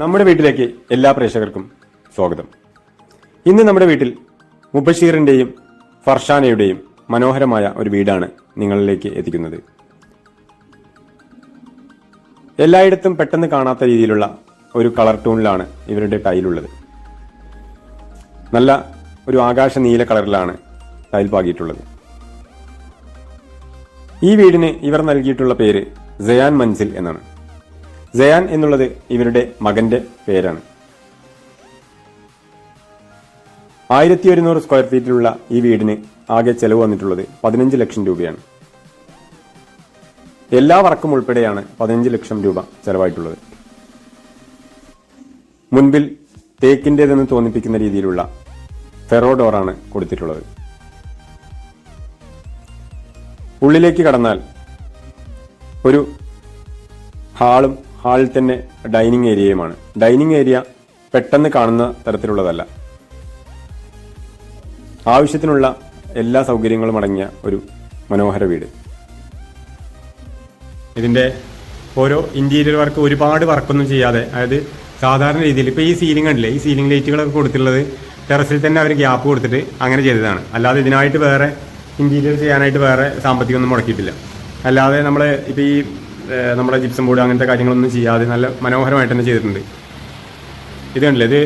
നമ്മുടെ വീട്ടിലേക്ക് എല്ലാ പ്രേക്ഷകർക്കും സ്വാഗതം. ഇന്ന് നമ്മുടെ വീട്ടിൽ മുബഷീറിന്റെയും ഫർഷാനയുടെയും മനോഹരമായ ഒരു വീടാണ് നിങ്ങളിലേക്ക് എത്തിക്കുന്നത്. എല്ലായിടത്തും പെട്ടെന്ന് കാണാത്ത രീതിയിലുള്ള ഒരു കളർ ടൂണിലാണ് ഇവരുടെ ടൈലുള്ളത്. നല്ല ഒരു ആകാശ നീല കളറിലാണ് ടൈൽ പാകിയിട്ടുള്ളത്. ഈ വീടിന് ഇവർ നൽകിയിട്ടുള്ള പേര് ജയാൻ മൻസിൽ എന്നാണ്. ജയാൻ എന്നുള്ളത് ഇവരുടെ മകന്റെ പേരാണ്. ആയിരത്തി ഒരുന്നൂറ് സ്ക്വയർ ഫീറ്റിലുള്ള ഈ വീടിന് ആകെ ചെലവ് വന്നിട്ടുള്ളത് പതിനഞ്ച് ലക്ഷം രൂപയാണ്. എല്ലാ വർക്കും ഉൾപ്പെടെയാണ് പതിനഞ്ച് ലക്ഷം രൂപ ചെലവായിട്ടുള്ളത്. മുൻപിൽ തേക്കിന്റെതെന്ന് തോന്നിപ്പിക്കുന്ന രീതിയിലുള്ള ഫെറോ ഫെറോഡോറാണ് കൊടുത്തിട്ടുള്ളത്. ഉള്ളിലേക്ക് കടന്നാൽ ഒരു ഹാളും ഹാളിൽ തന്നെ ഡൈനിങ് ഏരിയയുമാണ്. ഡൈനിങ് ഏരിയ പെട്ടെന്ന് കാണുന്ന തരത്തിലുള്ളതല്ല. ആവശ്യത്തിനുള്ള എല്ലാ സൗകര്യങ്ങളും അടങ്ങിയ ഒരു മനോഹര വീട്. ഇതിന്റെ ഓരോ ഇന്റീരിയർ വർക്ക് ഒരുപാട് വർക്കൊന്നും ചെയ്യാതെ അതായത് സാധാരണ രീതിയിൽ ഇപ്പോൾ ഈ സീലിംഗ് ഉണ്ടല്ലേ ഈ സീലിംഗ് ലൈറ്റുകളൊക്കെ കൊടുത്തിട്ടുള്ളത് ടെറസിൽ തന്നെ അവർ ഗ്യാപ്പ് കൊടുത്തിട്ട് അങ്ങനെ ചെയ്തതാണ്. അല്ലാതെ ഇതിനായിട്ട് വേറെ ഇന്റീരിയർ ചെയ്യാനായിട്ട് വേറെ സാമ്പത്തികമൊന്നും മുടക്കിയിട്ടില്ല. അല്ലാതെ നമ്മൾ ഇപ്പോൾ ഈ നമ്മുടെ ജിപ്സം ബോർഡ് അങ്ങനത്തെ കാര്യങ്ങളൊന്നും ചെയ്യാതെ നല്ല മനോഹരമായിട്ട് തന്നെ ചെയ്തിട്ടുണ്ട്. ഇത് കണ്ടില്ലേ? ഇത്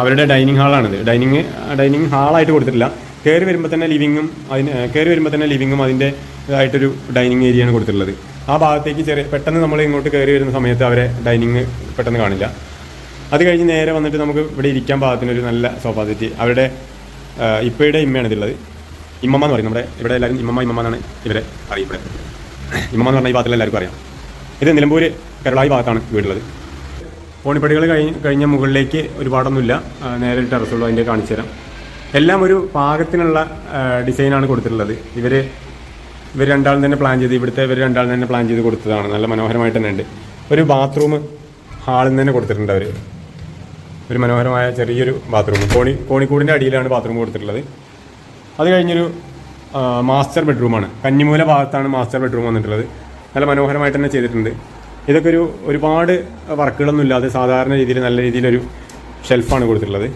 അവരുടെ ഡൈനിങ് ഹാളാണിത്. ഡൈനിങ് ഡൈനിങ് ഹാളായിട്ട് കൊടുത്തിട്ടില്ല. കയറി വരുമ്പോൾ തന്നെ ലിവിങ്ങും അതിന് കയറി വരുമ്പോൾ തന്നെ ലിവിങ്ങും അതിന്റെ ഇതായിട്ടൊരു ഡൈനിങ് ഏരിയയാണ് കൊടുത്തിട്ടുള്ളത്. ആ ഭാഗത്തേക്ക് ചെറിയ പെട്ടെന്ന് നമ്മൾ ഇങ്ങോട്ട് കയറി വരുന്ന സമയത്ത് അവരെ ഡൈനിങ് പെട്ടെന്ന് കാണില്ല. അത് കഴിഞ്ഞ് നേരെ വന്നിട്ട് നമുക്ക് ഇവിടെ ഇരിക്കാൻ പാകത്തിനൊരു നല്ല സോഫ അവരുടെ ഇപ്പയുടെ ഇമ്മയാണ് ഇതുള്ളത് ഇമ്മമ്മ എന്ന് പറയും. നമ്മുടെ ഇവിടെ എല്ലാവരും ഇമ്മമ്മ ഇമ്മമ്മ എന്നാണ് ഇവരെ അറിയപ്പെടുന്നത്. ഇമ്മമ്മ എന്ന് പറഞ്ഞാൽ ഈ ഭാഗത്തുള്ള എല്ലാവർക്കും അറിയാം. ഇത് നിലമ്പൂർ കരളായി ഭാഗത്താണ് വീടുള്ളത്. പോണിപ്പടികൾ കഴിഞ്ഞ് കഴിഞ്ഞ മുകളിലേക്ക് ഒരുപാടൊന്നുമില്ല. നേരെ ടെറസുള്ളൂ അതിന്റെ കാണിച്ചു തരാം എല്ലാം ഒരു പാകത്തിനുള്ള ഡിസൈനാണ് കൊടുത്തിട്ടുള്ളത്. ഇവർ ഇവർ രണ്ടാളും തന്നെ പ്ലാൻ ചെയ്ത് ഇവിടുത്തെ ഇവർ രണ്ടാളും തന്നെ പ്ലാൻ ചെയ്ത് കൊടുത്തതാണ്. നല്ല മനോഹരമായിട്ട് തന്നെ ഉണ്ട്. ഒരു ബാത്റൂം ഹാളിൽ നിന്ന് തന്നെ കൊടുത്തിട്ടുണ്ട് അവർ ഒരു മനോഹരമായ ചെറിയൊരു ബാത്റൂം. കോണി കോണിക്കൂടിന്റെ അടിയിലാണ് ബാത്റൂം കൊടുത്തിട്ടുള്ളത്. അത് കഴിഞ്ഞൊരു മാസ്റ്റർ ബെഡ്റൂമാണ്. കന്നിമൂല ഭാഗത്താണ് മാസ്റ്റർ ബെഡ്റൂം വന്നിട്ടുള്ളത്. നല്ല മനോഹരമായിട്ട് തന്നെ ചെയ്തിട്ടുണ്ട്. ഇതൊക്കെ ഒരു ഒരുപാട് വർക്കുകളൊന്നും ഇല്ലാതെ സാധാരണ രീതിയിൽ നല്ല രീതിയിലൊരു ഷെൽഫാണ് കൊടുത്തിട്ടുള്ളത്.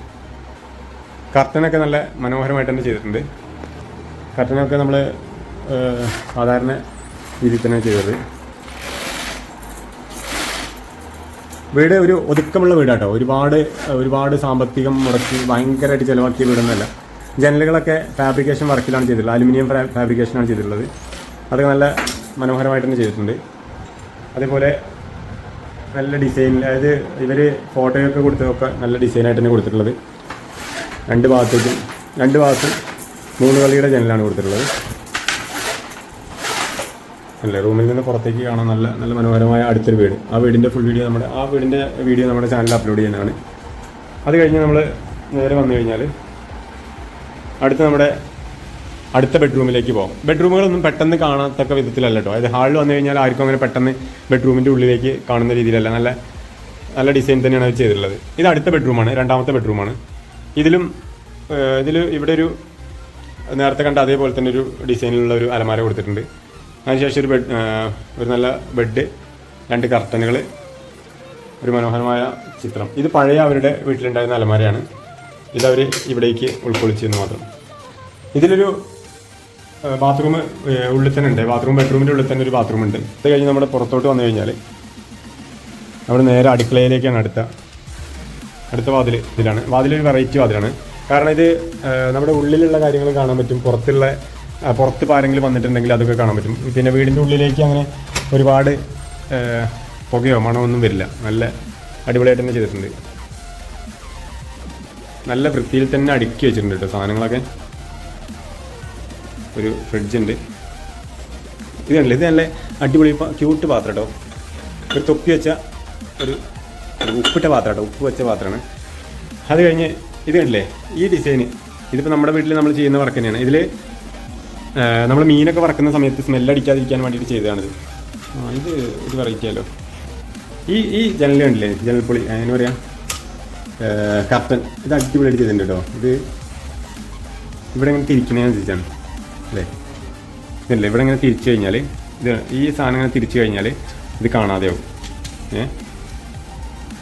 കർട്ടനൊക്കെ നല്ല മനോഹരമായിട്ട് തന്നെ ചെയ്തിട്ടുണ്ട്. കർട്ടനൊക്കെ നമ്മൾ സാധാരണ രീതിയിൽ തന്നെ ചെയ്തത്. വീട് ഒരു ഒതുക്കമുള്ള വീടാട്ടോ. ഒരുപാട് ഒരുപാട് സാമ്പത്തികം മുടക്കി ഭയങ്കരമായിട്ട് ചിലവാക്കിയ വീടൊന്നുമല്ല. ജനലുകളൊക്കെ ഫാബ്രിക്കേഷൻ വർക്കിലാണ് ചെയ്തിട്ടുള്ളത്. അലുമിനിയം ഫാബ്രിക്കേഷനാണ് ചെയ്തിട്ടുള്ളത്. അതൊക്കെ നല്ല മനോഹരമായിട്ട് തന്നെ ചെയ്തിട്ടുണ്ട്. അതേപോലെ നല്ല ഡിസൈൻ അതായത് ഇവർ ഫോട്ടോയൊക്കെ കൊടുത്തതൊക്കെ നല്ല ഡിസൈനായിട്ട് തന്നെ കൊടുത്തിട്ടുള്ളത്. രണ്ട് ഭാഗത്തേക്കും രണ്ട് ഭാഗത്തും മൂന്ന് കളിയുടെ ജനലാണ് കൊടുത്തിട്ടുള്ളത്. അല്ല? റൂമിൽ നിന്ന് പുറത്തേക്ക് കാണാൻ നല്ല നല്ല മനോഹരമായ അടുത്തൊരു വീട്. ആ വീടിന്റെ ഫുൾ വീഡിയോ നമ്മുടെ ആ വീടിന്റെ വീഡിയോ നമ്മുടെ ചാനലിൽ അപ്ലോഡ് ചെയ്യുന്നതാണ്. അത് കഴിഞ്ഞ് നമ്മൾ നേരെ വന്നു കഴിഞ്ഞാൽ അടുത്ത് നമ്മുടെ അടുത്ത ബെഡ്റൂമിലേക്ക് പോകും. ബെഡ്റൂമുകളൊന്നും പെട്ടെന്ന് കാണത്തക്ക വിധത്തിലല്ല കേട്ടോ അതായത് ഹാളിൽ വന്നു കഴിഞ്ഞാൽ ആർക്കും അങ്ങനെ പെട്ടെന്ന് ബെഡ്റൂമിന്റെ ഉള്ളിലേക്ക് കാണുന്ന രീതിയിലല്ല. നല്ല നല്ല ഡിസൈൻ തന്നെയാണ് അത് ചെയ്തിട്ടുള്ളത്. ഇത് അടുത്ത ബെഡ്റൂമാണ് രണ്ടാമത്തെ ബെഡ്റൂമാണ്. ഇതിലും ഇതിൽ ഇവിടെ ഒരു നേരത്തെ കണ്ട അതേപോലെ തന്നെ ഒരു ഡിസൈനിലുള്ള ഒരു അലമാര കൊടുത്തിട്ടുണ്ട്. അതിനുശേഷം ഒരു ബെഡ് ഒരു നല്ല ബെഡ് രണ്ട് കർട്ടനുകൾ ഒരു മനോഹരമായ ചിത്രം. ഇത് പഴയ അവരുടെ വീട്ടിലുണ്ടായിരുന്ന അലമാരയാണ്. ഇതവർ ഇവിടേക്ക് ഉൾക്കൊള്ളിച്ചെന്ന് മാത്രം. ഇതിലൊരു ബാത്റൂം ഉള്ളിൽ തന്നെ ഉണ്ട്. ബാത്റൂം ബെഡ്റൂമിന്റെ ഉള്ളിൽ തന്നെ ഒരു ബാത്റൂം ഉണ്ട്. അത് കഴിഞ്ഞ് നമ്മുടെ പുറത്തോട്ട് വന്നു കഴിഞ്ഞാൽ അവിടെ നേരെ അടുക്കളയിലേക്കാണ് അടുത്ത അടുത്ത വാതിൽ ഇതിലാണ്. വാതിലൊരു വെറൈറ്റി വാതിലാണ്. കാരണം ഇത് നമ്മുടെ ഉള്ളിലുള്ള കാര്യങ്ങൾ കാണാൻ പറ്റും. പുറത്തുള്ള പുറത്ത് ആരെങ്കിലും വന്നിട്ടുണ്ടെങ്കിൽ അതൊക്കെ കാണാൻ പറ്റും. പിന്നെ വീടിന്റെ ഉള്ളിലേക്ക് അങ്ങനെ ഒരുപാട് പുകയോ മണമോ ഒന്നും വരില്ല. നല്ല അടിപൊളിയായിട്ട് തന്നെ ചെയ്തിട്ടുണ്ട്. നല്ല വൃത്തിയിൽ തന്നെ അടുക്കി വെച്ചിട്ടുണ്ട് കേട്ടോ സാധനങ്ങളൊക്കെ. ഒരു ഫ്രിഡ്ജ് ഉണ്ട്. ഇത് കണ്ടില്ലേ? ഇത് നല്ല അടിപൊളി ക്യൂട്ട് പാത്രം കേട്ടോ ഒരു തൊപ്പി വെച്ച ഒരു ഉപ്പിട്ട പാത്രം കേട്ടോ ഉപ്പ് വെച്ച പാത്രമാണ്. അത് കഴിഞ്ഞ് ഇത് കണ്ടില്ലേ? ഈ ഡിസൈന് ഇതിപ്പോൾ നമ്മുടെ വീട്ടിൽ നമ്മൾ ചെയ്യുന്ന വർക്ക് തന്നെയാണ്. ഇതിൽ നമ്മൾ മീനൊക്കെ വറക്കുന്ന സമയത്ത് സ്മെല്ലടിക്കാതിരിക്കാൻ വേണ്ടിയിട്ട് ചെയ്തതാണിത്. ആ ഇത് ഒരു വെറൈറ്റി ഈ ഈ ജനൽ കണ്ടില്ലേ? ജനൽപ്പൊളി അതിന് പറയാം? കർട്ടൻ. ഇത് അടിപൊളിയായിട്ട് ചെയ്തിട്ടുണ്ട് കേട്ടോ. ഇത് ഇവിടെ ഇങ്ങനെ തിരിക്കണതിനനുസരിച്ചാണ് അല്ലേ? ഇതല്ലേ? ഇവിടെ ഇങ്ങനെ തിരിച്ചു കഴിഞ്ഞാൽ ഇത് ഈ സാധനം ഇങ്ങനെ തിരിച്ചു കഴിഞ്ഞാൽ ഇത് കാണാതെയാവും. ഏ?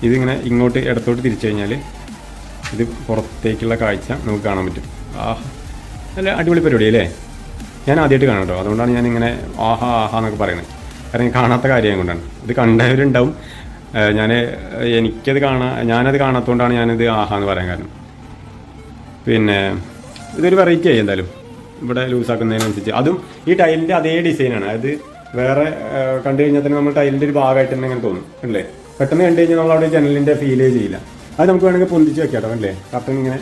ഇതിങ്ങനെ ഇങ്ങോട്ട് ഇടത്തോട്ട് തിരിച്ചു കഴിഞ്ഞാൽ ഇത് പുറത്തേക്കുള്ള കാഴ്ച നമുക്ക് കാണാൻ പറ്റും. ആഹ്. നല്ല അടിപൊളി പരിപാടി അല്ലേ? ഞാൻ ആദ്യമായിട്ട് കാണാം കേട്ടോ. അതുകൊണ്ടാണ് ഞാൻ ഇങ്ങനെ ആഹാ ആഹാ എന്നൊക്കെ പറയുന്നത്. കാരണം കാണാത്ത കാര്യം കൊണ്ടാണ്. ഇത് കണ്ടവരുണ്ടാവും. ഞാൻ എനിക്കത് കാണാ ഞാനത് കാണാത്തതുകൊണ്ടാണ് ഞാനിത് ആഹാ എന്ന് പറയാൻ കാരണം. പിന്നെ ഇതൊരു വെറൈറ്റി ആയി എന്തായാലും. ഇവിടെ ലൂസാക്കുന്നതിനനുസരിച്ച് അതും ഈ ടൈലിന്റെ അതേ ഡിസൈനാണ് അതായത് വേറെ കണ്ടു കഴിഞ്ഞാൽ തന്നെ നമ്മൾ ടൈലിന്റെ ഒരു ഭാഗമായിട്ട് തന്നെ അങ്ങനെ തോന്നും. അല്ലേ? പെട്ടെന്ന് കണ്ടു കഴിഞ്ഞാൽ നമ്മൾ അവിടെ ജനലിന്റെ ഫീലേ ചെയ്യില്ല. അത് നമുക്ക് വേണമെങ്കിൽ പൊന്തിച്ച് വെക്കാം അല്ലേ? കർട്ടൻ ഇങ്ങനെ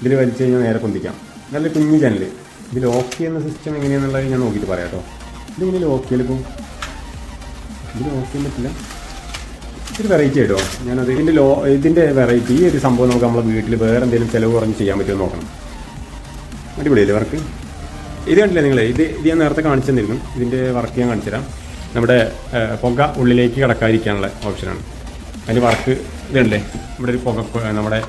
ഇതിൽ വലിച്ചു കഴിഞ്ഞാൽ നേരെ പൊന്തിക്കാം. നല്ല കുഞ്ഞു ജനൽ ഇത് ലോക്ക് ചെയ്യുന്ന സിസ്റ്റം എങ്ങനെയാണെന്നുള്ളത് ഞാൻ നോക്കിയിട്ട് പറയാം കേട്ടോ. ഇതിങ്ങനെ ലോക്ക് ചെയ്യലിപ്പോൾ ഇത് ലോക്ക് ചെയ്യാൻ പറ്റില്ല. ഒരു വെറൈറ്റി ആയിട്ടോ. ഞാനത് ഇതിന്റെ ലോ ഇതിന്റെ വെറൈറ്റി ഈ ഒരു സംഭവം നമുക്ക് നമ്മുടെ വീട്ടിൽ വേറെ എന്തെങ്കിലും ചിലവ് കുറഞ്ഞ് ചെയ്യാൻ പറ്റുമോ നോക്കണം. അടിപൊളിയല്ലേ വർക്ക് ഇത് കണ്ടില്ലേ നിങ്ങൾ ഇത് ഇത് ഞാൻ നേരത്തെ കാണിച്ചു തന്നിരുന്നു ഇതിന്റെ വർക്ക് ഞാൻ കാണിച്ചുതരാം. നമ്മുടെ പുക ഉള്ളിലേക്ക് കിടക്കാതിരിക്കാനുള്ള ഓപ്ഷനാണ് അതിന്റെ വർക്ക് ഇതുണ്ടല്ലേ? ഇവിടെ ഒരു പുക നമ്മുടെ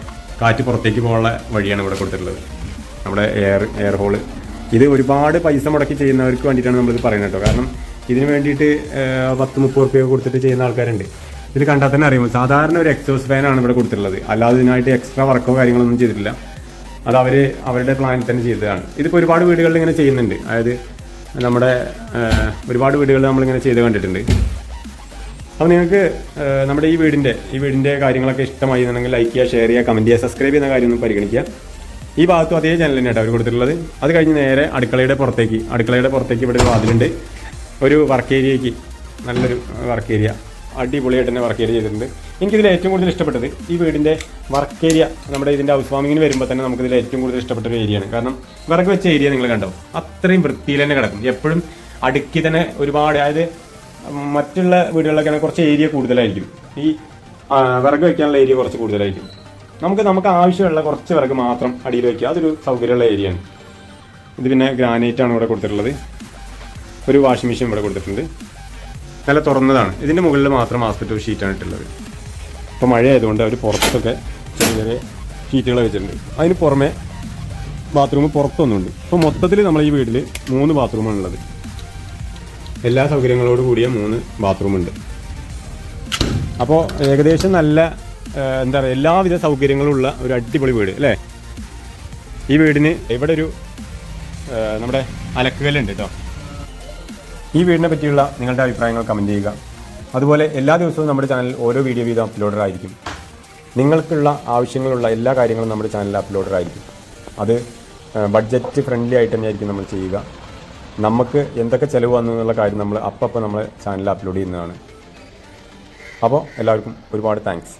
കാറ്റ് പുറത്തേക്ക് പോകാനുള്ള വഴിയാണ് ഇവിടെ കൊടുത്തിട്ടുള്ളത്. നമ്മുടെ എയർ എയർ ഹോൾ ഇത് ഒരുപാട് പൈസ മുടക്കി ചെയ്യുന്നവർക്ക് വേണ്ടിയിട്ടാണ് നമ്മളിത് പറയുന്നത് കേട്ടോ. കാരണം ഇതിന് വേണ്ടിയിട്ട് പത്ത് മുപ്പത് റുപ്യ കൊടുത്തിട്ട് ചെയ്യുന്ന ആൾക്കാരുണ്ട്. ഇത് കണ്ടാൽ തന്നെ അറിയുമ്പോൾ സാധാരണ ഒരു എക്സോസ് ഫാനാണ് ഇവിടെ കൊടുത്തിട്ടുള്ളത്. അല്ലാതെ ഇതിനായിട്ട് എക്സ്ട്രാ വർക്കോ കാര്യങ്ങളൊന്നും ചെയ്തിട്ടില്ല. അത് അവർ അവരുടെ പ്ലാനിൽ തന്നെ ചെയ്തതാണ്. ഇതിപ്പോൾ ഒരുപാട് വീടുകളിൽ ഇങ്ങനെ ചെയ്യുന്നുണ്ട്. അതായത് നമ്മുടെ ഒരുപാട് വീടുകളിൽ നമ്മളിങ്ങനെ ചെയ്ത് കണ്ടിട്ടുണ്ട്. അപ്പോൾ നിങ്ങൾക്ക് നമ്മുടെ ഈ വീടിന്റെ ഈ വീടിന്റെ കാര്യങ്ങളൊക്കെ ഇഷ്ടമായി എന്നുണ്ടെങ്കിൽ ലൈക്ക് ചെയ്യുക ഷെയർ ചെയ്യുക കമന്റ് ചെയ്യുക സബ്സ്ക്രൈബ് ചെയ്യുന്ന കാര്യം ഒന്നും പരിഗണിക്കുക. ഈ ഭാഗത്തും അതേ ചാനൽ തന്നെയാണ് അവർ കൊടുത്തിട്ടുള്ളത്. അത് കഴിഞ്ഞ് നേരെ അടുക്കളയുടെ പുറത്തേക്ക് അടുക്കളയുടെ പുറത്തേക്ക് ഇവിടെ ഒരു വാതിലുണ്ട്. ഒരു വർക്ക് ഏരിയയ്ക്ക് നല്ലൊരു വർക്ക് ഏരിയ അടിപൊളിയായിട്ട് തന്നെ വർക്ക് ഏരിയ ചെയ്തിട്ടുണ്ട്. എനിക്കിതിൽ ഏറ്റവും കൂടുതൽ ഇഷ്ടപ്പെട്ടത് ഈ വീടിന്റെ വർക്ക് ഏരിയ നമ്മുടെ ഇതിന്റെ ഹൗസ് വാമിങ്ങിന് വരുമ്പോൾ തന്നെ നമുക്കിതിൽ ഏറ്റവും കൂടുതൽ ഇഷ്ടപ്പെട്ട ഒരു ഏരിയയാണ് കാരണം വിറക് വെച്ച ഏരിയ നിങ്ങൾ കണ്ടോ? അത്രയും വൃത്തിയിൽ തന്നെ കിടക്കും. എപ്പോഴും അടുക്കി തന്നെ ഒരുപാട് അതായത് മറ്റുള്ള വീടുകളിലൊക്കെ കുറച്ച് ഏരിയ കൂടുതലായിരിക്കും. ഈ വിറക് വയ്ക്കാനുള്ള ഏരിയ കുറച്ച് കൂടുതലായിരിക്കും. നമുക്ക് നമുക്ക് ആവശ്യമുള്ള കുറച്ച് വിറക് മാത്രം അടിയിൽ വയ്ക്കുക അതൊരു സൗകര്യമുള്ള ഏരിയയാണ് ഇത് പിന്നെ ഗ്രാനൈറ്റ് ആണ് ഇവിടെ കൊടുത്തിട്ടുള്ളത്. ഒരു വാഷിംഗ് മെഷീൻ ഇവിടെ കൊടുത്തിട്ടുണ്ട്. നല്ല തുറന്നതാണ്. ഇതിന്റെ മുകളിൽ മാത്രം ആസ്പെറ്റ് ഷീറ്റാണ് ഇട്ടുള്ളത്. ഇപ്പോൾ മഴ ആയതുകൊണ്ട് അവർ പുറത്തൊക്കെ ചെറിയ ചെറിയ ഷീറ്റുകൾ വെച്ചിട്ടുണ്ട്. അതിന് പുറമെ ബാത്റൂം പുറത്തൊന്നുണ്ട് ഇപ്പോൾ മൊത്തത്തിൽ നമ്മൾ ഈ വീട്ടിൽ മൂന്ന് ബാത്റൂമാണ് ഉള്ളത്. എല്ലാ സൗകര്യങ്ങളോട് കൂടിയ മൂന്ന് ബാത്റൂം ഉണ്ട്. അപ്പോൾ ഏകദേശം നല്ല എന്താ പറയുക എല്ലാവിധ സൗകര്യങ്ങളും ഉള്ള ഒരു അടിപൊളി വീട് അല്ലേ? ഈ വീടിന് ഇവിടെ ഒരു നമ്മുടെ അലക്കുകല്ലുണ്ട് കേട്ടോ ഈ വീടിനെ പറ്റിയുള്ള നിങ്ങളുടെ അഭിപ്രായങ്ങൾ കമന്റ് ചെയ്യുക. അതുപോലെ എല്ലാ ദിവസവും നമ്മുടെ ചാനൽ ഓരോ വീഡിയോ വീതം അപ്ലോഡർ ആയിരിക്കും. നിങ്ങൾക്കുള്ള ആവശ്യങ്ങളുള്ള എല്ലാ കാര്യങ്ങളും നമ്മുടെ ചാനലിൽ അപ്ലോഡർ ആയിരിക്കും. അത് ബഡ്ജറ്റ് ഫ്രണ്ട്ലി ആയിട്ട് തന്നെയായിരിക്കും നമ്മൾ ചെയ്യുക. നമുക്ക് എന്തൊക്കെ ചിലവ് വന്നു എന്നുള്ള കാര്യം നമ്മൾ അപ്പം നമ്മൾ ചാനലിൽ അപ്ലോഡ് ചെയ്യുന്നതാണ്. അപ്പോൾ എല്ലാവർക്കും ഒരുപാട് താങ്ക്സ്